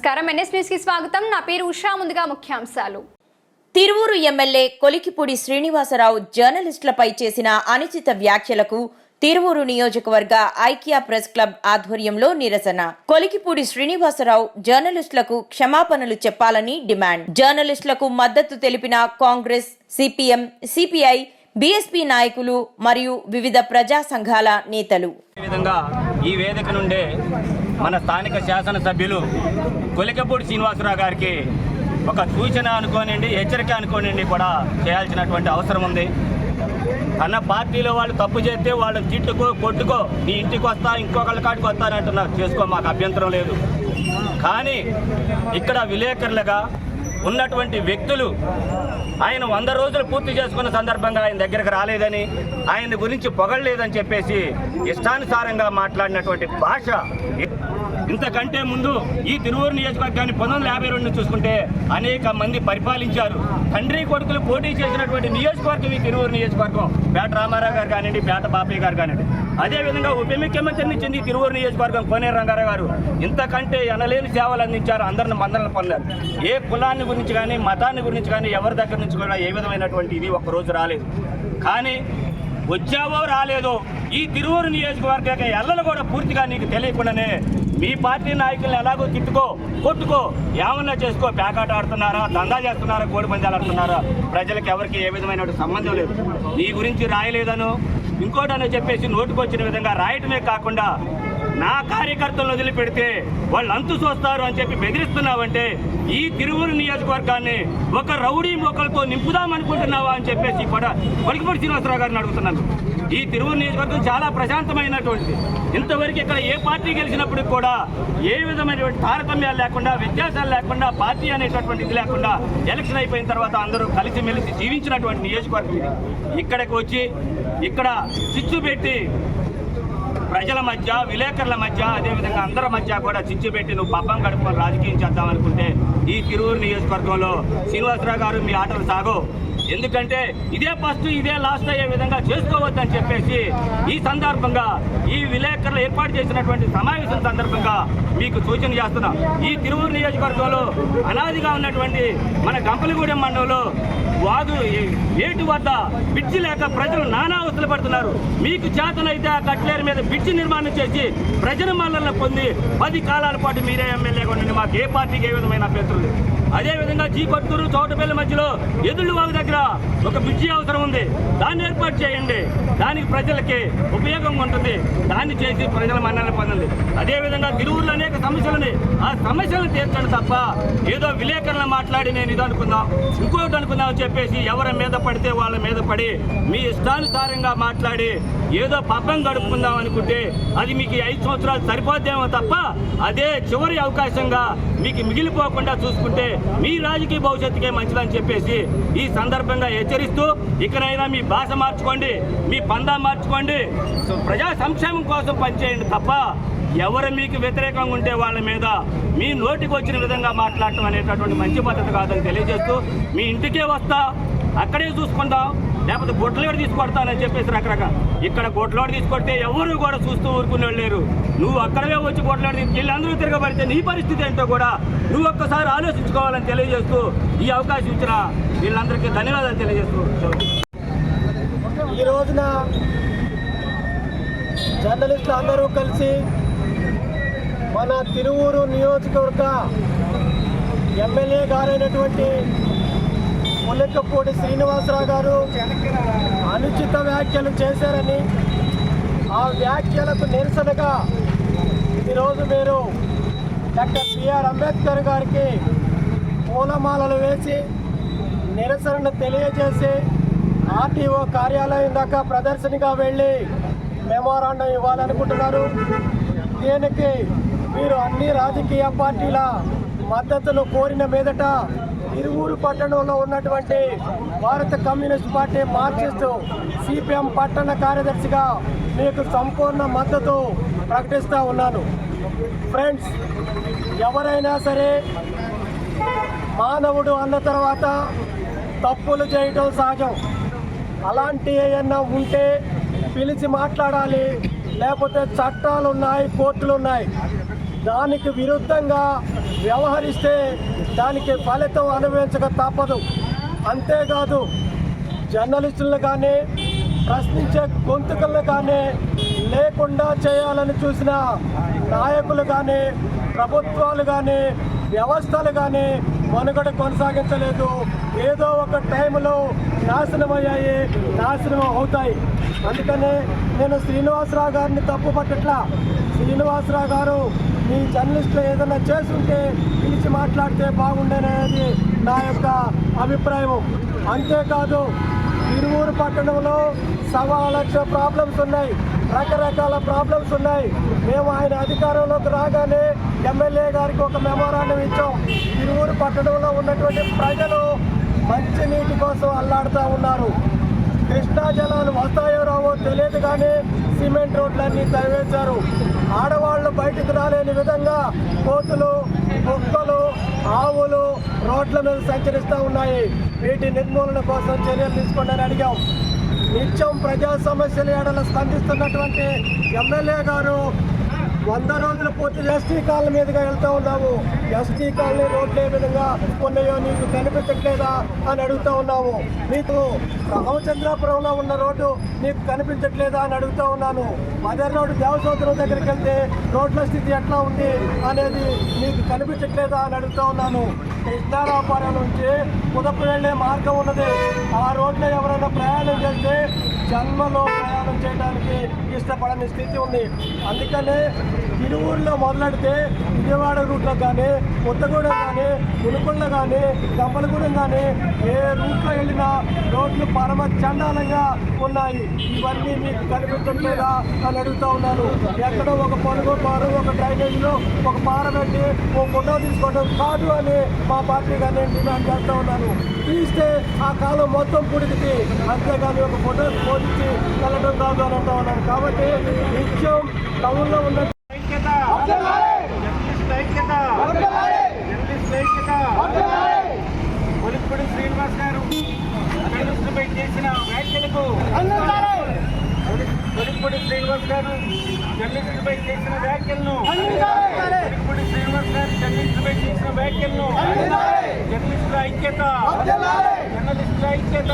నమస్కారం. ఎన్ఎస్కి స్వాగతం. నా పేరు ఉషా. ముందుగా ముఖ్యాంశాలు. తిరువూరు ఎమ్మెల్యే కొలికిపూడి శ్రీనివాసరావు జర్నలిస్టులపై చేసిన అనుచిత వ్యాఖ్యలకు తిరువూరు నియోజకవర్గ ఐకియా ప్రెస్ క్లబ్ ఆధ్వర్యంలో నిరసన. కొలికిపూడి శ్రీనివాసరావు జర్నలిస్టులకు క్షమాపణలు చెప్పాలని డిమాండ్. జర్నలిస్టులకు మద్దతు తెలిపిన కాంగ్రెస్ సిపిఎం సిపిఐ బీఎస్పీ నాయకులు మరియు వివిధ ప్రజా సంఘాల నేతలు. ఈ విధంగా ఈ వేదిక నుండే మన స్థానిక శాసనసభ్యులు కొలికపూడి శ్రీనివాసరావు గారికి ఒక సూచన అనుకోనండి హెచ్చరిక అనుకోనండి కూడా చేయాల్సినటువంటి అవసరం ఉంది. అన్న పార్టీలో వాళ్ళు తప్పు చేస్తే వాళ్ళని తిట్టుకో కొట్టుకో నీ ఇంటికి వస్తా ఇంకొకళ్ళ కాడికి వస్తానంటున్నారు చేసుకో మాకు అభ్యంతరం లేదు. కానీ ఇక్కడ విలేకరులుగా ఉన్నటువంటి వ్యక్తులు ఆయన వంద రోజులు పూర్తి చేసుకున్న సందర్భంగా ఆయన దగ్గరకు రాలేదని ఆయన గురించి పొగడలేదని చెప్పేసి ఇష్టానుసారంగా మాట్లాడినటువంటి భాష ఇంతకంటే ముందు ఈ తిరువూరు నియోజకవర్గాన్ని పంతొమ్మిది యాభై రెండు చూసుకుంటే అనేక మంది పరిపాలించారు. తండ్రి కొడుకులు పోటీ చేసినటువంటి నియోజకవర్గం ఈ తిరువూరు నియోజకవర్గం. పేట రామారావు గారు కానివ్వండి పేట బాపయ్య గారు కానివ్వండి. అదేవిధంగా ఉప ముఖ్యమంత్రిని చెంది తిరువూరు నియోజకవర్గం కోనేరు రంగారావు గారు ఇంతకంటే ఎనలేని సేవలు అందించారు. అందరిని మందలను పొందారు. ఏ కులాన్ని గురించి కానీ మతాన్ని గురించి కానీ ఎవరి దగ్గర నుంచి కూడా ఏ విధమైనటువంటి ఇది ఒక్కరోజు రాలేదు. కానీ వచ్చావో రాలేదో ఈ తిరువూరు నియోజకవర్గ ఎల్లలు కూడా పూర్తిగా నీకు తెలియకుండానే మీ పార్టీ నాయకులను ఎలాగో తిట్టుకో కొట్టుకో ఏమన్నా చేసుకో ప్యాకాట ఆడుతున్నారా దందా చేస్తున్నారా కోడి పందాలు ఆడుతున్నారా ప్రజలకు ఎవరికి ఏ విధమైన సంబంధం లేదు. నీ గురించి రాయలేదను. ఇంకోటని చెప్పేసి నోటుకొచ్చిన విధంగా రాయటమే కాకుండా నా కార్యకర్తలను వదిలిపెడితే వాళ్ళు అంతు చూస్తారు అని చెప్పి బెదిరిస్తున్నావంటే ఈ తిరువురు నియోజకవర్గాన్ని ఒక రౌడీ మొక్కలతో నింపుదామనుకుంటున్నావా అని చెప్పేసి కూడా కొలికిపూడి శ్రీనివాసరావు గారిని అడుగుతున్నాను. ఈ తిరువురు నియోజకవర్గం చాలా ప్రశాంతమైనటువంటి ఇంతవరకు ఇక్కడ ఏ పార్టీ గెలిచినప్పుడు కూడా ఏ విధమైనటువంటి తారతమ్యాలు లేకుండా వ్యత్యాసాలు లేకుండా పార్టీ అనేటటువంటి ఇది లేకుండా ఎలక్షన్ అయిపోయిన తర్వాత అందరూ కలిసిమెలిసి జీవించినటువంటి నియోజకవర్గం ఇది. ఇక్కడికి వచ్చి ఇక్కడ చిచ్చు పెట్టి ప్రజల మధ్య విలేకరుల మధ్య అదేవిధంగా అందరి మధ్య కూడా చిచ్చు పెట్టి నువ్వు పబ్బం గడుపుకొని రాజకీయం చేద్దాం అనుకుంటే ఈ తిరువురు నియోజకవర్గంలో శ్రీనివాసరావు గారు మీ ఆటలు సాగో ఎందుకంటే ఇదే ఫస్ట్ ఇదే లాస్ట్ అయ్యే విధంగా చేసుకోవద్దని చెప్పేసి ఈ సందర్భంగా ఈ విలేకరులు ఏర్పాటు చేసినటువంటి సమావేశం సందర్భంగా మీకు సూచన చేస్తున్నాం. ఈ తిరువురు నియోజకవర్గంలో అనాదిగా ఉన్నటువంటి మన గంపలగూడెం మండలంలో వాగు ఏటి వద్ద బ్రిడ్జి లేక ప్రజలు నానా అవస్థలు పడుతున్నారు. మీకు చేతనైతే ఆ కట్లేరు మీద బ్రిడ్జి నిర్మాణం చేసి ప్రజల మల్లలను పొంది పది కాలాల పాటు మీరే ఎమ్మెల్యేగా ఉండండి. మాకు ఏ పార్టీకి ఏ విధమైన అభ్యర్థులు అదేవిధంగా కొత్తూరు చౌటపల్లి మధ్యలో ఎదుళ్ళు వాగు దగ్గర ఒక బ్రిడ్జి అవసరం ఉంది. దాన్ని ఏర్పాటు చేయండి. దానికి ప్రజలకి ఉపయోగంగా ఉంటుంది. దాన్ని చేసి ప్రజల మన్నలను పొందండి. అదేవిధంగా తిరువురులో అనేక సమస్యలని ఆ సమస్యలను తీర్చండి తప్ప ఏదో విలేకరులు మాట్లాడి నేను ఇది అనుకుందాం ఇంకోటి అనుకుందాం అని చెప్పేసి ఎవరి మీద పడితే వాళ్ళ మీద పడి మీ ఇష్టానుసారంగా మాట్లాడి ఏదో పబ్బం గడుపుకుందాం అనుకుంటే అది మీకు ఐదు సంవత్సరాలు సరిపోద్దేమో తప్ప అదే చివరి అవకాశంగా మీకు మిగిలిపోకుండా చూసుకుంటే మీ రాజకీయ భవిష్యత్తుకే మంచిదని చెప్పేసి ఈ సందర్భంగా హెచ్చరిస్తూ ఇకనైనా మీ భాష మార్చుకోండి మీ పందా మార్చుకోండి. ప్రజా సంక్షేమం కోసం పనిచేయండి తప్ప ఎవరు మీకు వ్యతిరేకంగా ఉంటే వాళ్ళ మీద మీ నోటికి వచ్చిన విధంగా మాట్లాడటం అనేటటువంటి మంచి పద్ధతి కాదని తెలియజేస్తూ మీ ఇంటికే వస్తా అక్కడే చూసుకుందాం. లేకపోతే గుడ్లలోడు తీసుకొడతానని చెప్పేసి రకరకాల. ఇక్కడ గుడ్లలోడు తీసుకొడితే ఎవరు కూడా చూస్తూ ఊరుకునే వాళ్ళు లేరు. నువ్వు అక్కడవే వచ్చి గుడ్లలోడు తీసుకు వీళ్ళందరూ తిరగబడితే నీ పరిస్థితి ఏంటో కూడా నువ్వు ఒక్కసారి ఆలోచించుకోవాలని తెలియజేస్తూ ఈ అవకాశం ఇచ్చిన వీళ్ళందరికీ ధన్యవాదాలు తెలియజేస్తూ ఈ రోజున జర్నలిస్టులు అందరూ కలిసి మన తిరువూరు నియోజకవర్గ ఎమ్మెల్యే గారైనటువంటి ముల్లెక్కపూడి శ్రీనివాసరావు గారు అనుచిత వ్యాఖ్యలు చేశారని ఆ వ్యాఖ్యలకు నిరసనగా ఈరోజు మీరు డాక్టర్ బిఆర్ అంబేద్కర్ గారికి పూలమాలలు వేసి నిరసనను తెలియజేసి ఆర్టీఓ కార్యాలయం దాకా ప్రదర్శనగా వెళ్ళి మెమోరాండం ఇవ్వాలనుకుంటున్నారు. దీనికి మీరు అన్ని రాజకీయ పార్టీల మద్దతును కోరిన మీదట ఇరువురు పట్టణంలో ఉన్నటువంటి భారత కమ్యూనిస్ట్ పార్టీ మార్క్సిస్ట్ సిపిఎం పట్టణ కార్యదర్శిగా మీకు సంపూర్ణ మద్దతు ప్రకటిస్తూ ఉన్నాను. ఫ్రెండ్స్ ఎవరైనా సరే మానవుడు అన్న తర్వాత తప్పులు చేయటం సహజం. అలాంటి ఏమన్నా ఉంటే పిలిచి మాట్లాడాలి లేకపోతే చట్టాలు ఉన్నాయి కోర్టులు ఉన్నాయి దానికి విరుద్ధంగా వ్యవహరిస్తే దానికి ఫలితం అనుభవించక తప్పదు. అంతేకాదు జర్నలిస్టులను కానీ ప్రశ్నించే గొంతుకలను కానీ లేకుండా చేయాలని చూసిన నాయకులు కానీ ప్రభుత్వాలు కానీ వ్యవస్థలు కానీ మనుగడ కొనసాగించలేదు. ఏదో ఒక టైంలో నాశనం అయ్యాయి నాశనం అవుతాయి. అందుకనే నేను శ్రీనివాసరావు గారిని తప్పు పట్టట్లా శ్రీనివాసరావు గారు ఈ జర్నలిస్టులు ఏదైనా చేస్తుంటే పిలిచి మాట్లాడితే బాగుండేది నా యొక్క అభిప్రాయం అంతేకాదు తిరువూరు పట్టణంలో సవా లక్ష ప్రాబ్లమ్స్ ఉన్నాయి. రకరకాల ప్రాబ్లమ్స్ ఉన్నాయి. మేము ఆయన అధికారంలోకి రాగానే ఎమ్మెల్యే గారికి ఒక మెమోరాండం ఇచ్చాం. తిరువూరు పట్టణంలో ఉన్నటువంటి ప్రజలు మంచినీటి కోసం అల్లాడుతూ ఉన్నారు. కృష్ణా జలాలు వస్తాయో రావో తెలియదు కానీ సిమెంట్ రోడ్లన్నీ తవ్వేశారు. ఆడవాళ్ళు బయటకు రాలేని విధంగా కోతులు కుక్కలు ఆవులు రోడ్ల మీద సంచరిస్తూ ఉన్నాయి. వీటి నిర్మూలన కోసం చర్యలు తీసుకోండి అడిగాం. నిత్యం ప్రజా సమస్యల ఏడలు స్పందిస్తున్నటువంటి ఎమ్మెల్యే గారు వంద రోజులు పూర్తి ఎస్టీ కాలనీ మీదుగా వెళ్తూ ఉన్నాము. ఎస్టీ కాలనీ రోడ్లు ఏ విధంగా ఉన్నాయో నీకు కనిపించట్లేదా అని అడుగుతూ ఉన్నాము. నీకు రామచంద్రాపురంలో ఉన్న రోడ్డు నీకు కనిపించట్లేదా అని అడుగుతూ ఉన్నాను. మదర్ రోడ్డు దేవసోదరం దగ్గరికి వెళ్తే రోడ్ల స్థితి ఎట్లా ఉంది అనేది నీకు కనిపించట్లేదా అని అడుగుతూ ఉన్నాను. కృష్ణారావుపాలెం నుంచి కుదపు వెళ్ళే మార్గం ఉన్నది. ఆ రోడ్లో ఎవరైనా ప్రయాణం చేస్తే జన్మలో ప్రయాణం చేయడానికి ఇష్టపడని స్థితి ఉంది. అందుకనే తిరువూరులో మొదలెడితే విజయవాడ రూట్లో కానీ కొత్తగూడెం కానీ ఉనుకొండ కానీ గంపలగూడెం కానీ ఏ రూట్లో వెళ్ళినా రోడ్లు పరమ చండాలంగా ఉన్నాయి. ఇవన్నీ మీకు కనిపించట్లేదా అని అడుగుతూ ఉన్నాను. ఎక్కడో ఒక పొడుగు పారు ఒక డ్రైనేజీలో ఒక పార పెట్టి ఓ ఫోటో తీసుకోవడం కాదు అని మా పార్టీ కానీ డిమాండ్ చేస్తూ ఉన్నాను. తీస్తే ఆ కాలం మొత్తం పుడికి అంతేగాని ఒక ఫోటో పోటీ వెళ్ళడం కాదు అని అంటూ ఉన్నాను. కాబట్టి కాబట్టి నిత్యం టౌన్లో ఉన్న ఒలిప్పుడు శ్రీనివాస్ గారు జర్నలిస్టులపై చేసిన వ్యాఖ్యలకు ఒలిప్పుడు శ్రీనివాస్ గారు జర్నలిస్టులపై చేసిన వ్యాఖ్యలను ఒలిప్పుడు శ్రీనివాస్ గారు జర్నలిస్టులపై చేసిన వ్యాఖ్యలను జర్నలిస్టుల ఐక్యత. జర్నలిస్టుల ఐక్యత.